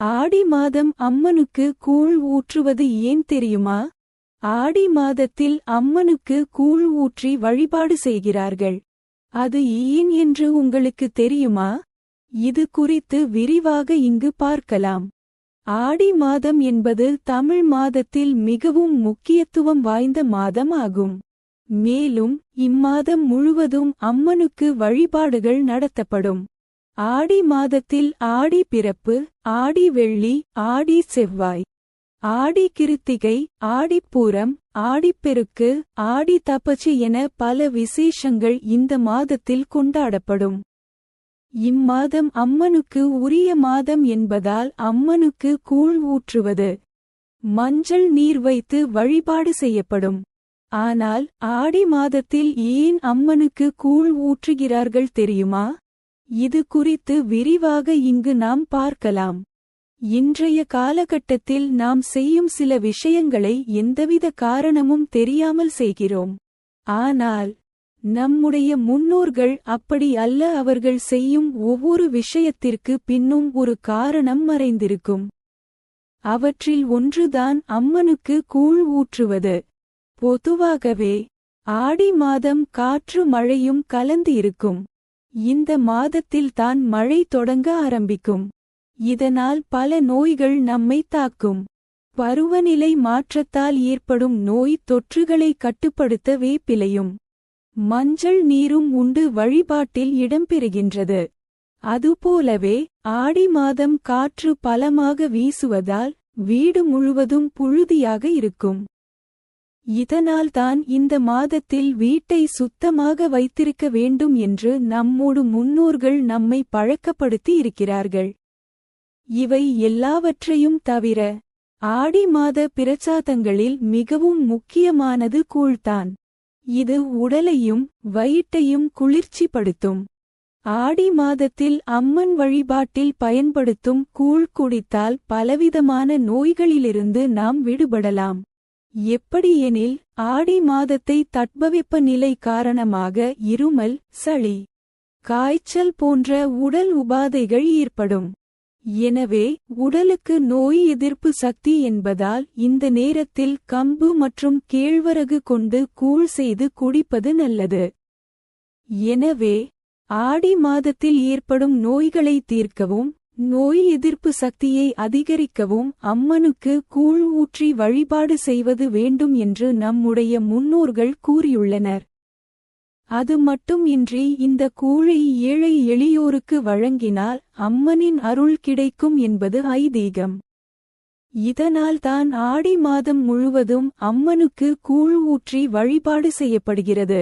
ஆடி மாதம் அம்மனுக்கு கூழ் ஊற்றுவது ஏன் தெரியுமா? ஆடி மாதத்தில் அம்மனுக்கு கூழ் ஊற்றி வழிபாடு செய்கிறார்கள். அது ஏன் என்று உங்களுக்கு தெரியுமா? இது குறித்து விரிவாக இங்கு பார்க்கலாம். ஆடி மாதம் என்பது தமிழ் மாதத்தில் மிகவும் முக்கியத்துவம் வாய்ந்த மாதம் ஆகும். மேலும் இம்மாதம் முழுவதும் அம்மனுக்கு வழிபாடுகள் நடத்தப்படும். ஆடி மாதத்தில் ஆடி பிறப்பு ஆடி வெள்ளி ஆடி செவ்வாய். ஆடி கிருத்திகை ஆடிப்பூரம் ஆடிப்பெருக்கு ஆடி தப்பச்சு என பல விசேஷங்கள் இந்த மாதத்தில் கொண்டாடப்படும். இம்மாதம் அம்மனுக்கு உரிய மாதம் என்பதால் அம்மனுக்கு கூழ் ஊற்றுவது மஞ்சள் நீர் வைத்து வழிபாடு செய்யப்படும். ஆனால் ஆடி மாதத்தில் ஏன் அம்மனுக்கு கூழ் ஊற்றுகிறார்கள் தெரியுமா? இது குறித்து விரிவாக இங்கு நாம் பார்க்கலாம். இன்றைய காலகட்டத்தில் நாம் செய்யும் சில விஷயங்களை எந்தவித காரணமும் தெரியாமல் செய்கிறோம். ஆனால் நம்முடைய முன்னோர்கள் அப்படி அல்ல அவர்கள் செய்யும் ஒவ்வொரு விஷயத்திற்கு பின்னும் ஒரு காரணம் மறைந்திருக்கும். அவற்றில் ஒன்றுதான் அம்மனுக்கு கூழ் ஊற்றுவது. பொதுவாகவே ஆடி மாதம் காற்று மழையும் கலந்து இருக்கும் இந்த மாதத்தில் தான் மழை தொடங்க ஆரம்பிக்கும். இதனால் பல நோய்கள் நம்மை தாக்கும். பருவநிலை மாற்றத்தால் ஏற்படும் நோய் தொற்றுகளை கட்டுப்படுத்த வேப்பிலையும் மஞ்சள் நீரும் உண்டு வழிபாட்டில் இடம்பெறுகின்றது. அதுபோலவே ஆடி மாதம் காற்று பலமாக வீசுவதால் வீடு முழுவதும் புழுதியாக இருக்கும். இதனால்தான் இந்த மாதத்தில் வீட்டை சுத்தமாக வைத்திருக்க வேண்டும் என்று நம்மோடு முன்னோர்கள் நம்மை பழக்கப்படுத்தி இருக்கிறார்கள். இவை எல்லாவற்றையும் தவிர ஆடி மாத பிரச்சாதங்களில் மிகவும் முக்கியமானது கூழ்தான். இது உடலையும் வயிற்றையும் குளிர்ச்சிப்படுத்தும். ஆடி மாதத்தில் அம்மன் வழிபாட்டில் பயன்படுத்தும் கூழ் குடித்தால் பலவிதமான நோய்களிலிருந்து நாம் விடுபடலாம். எப்படியெனில் ஆடி மாதத்தை தட்பவெப்ப நிலை காரணமாக இருமல் சளி காய்ச்சல் போன்ற உடல் உபாதைகள் ஏற்படும். எனவே உடலுக்கு நோய் எதிர்ப்பு சக்தி என்பதால் இந்த நேரத்தில் கம்பு மற்றும் கேழ்வரகு கொண்டு கூழ் செய்து குடிப்பது நல்லது. எனவே ஆடி மாதத்தில் ஏற்படும் நோய்களை தீர்க்கவும் நோய் எதிர்ப்பு சக்தியை அதிகரிக்கவும் அம்மனுக்கு கூழ் ஊற்றி வழிபாடு செய்வது வேண்டும் என்று நம்முடைய முன்னோர்கள் கூறியுள்ளனர். அது மட்டும் இன்றி இந்த கூழை ஏழை எளியோருக்கு வழங்கினால் அம்மனின் அருள் கிடைக்கும் என்பது ஐதீகம். இதனால் தான் ஆடி மாதம் முழுவதும் அம்மனுக்கு கூழ் ஊற்றி வழிபாடு செய்யப்படுகிறது.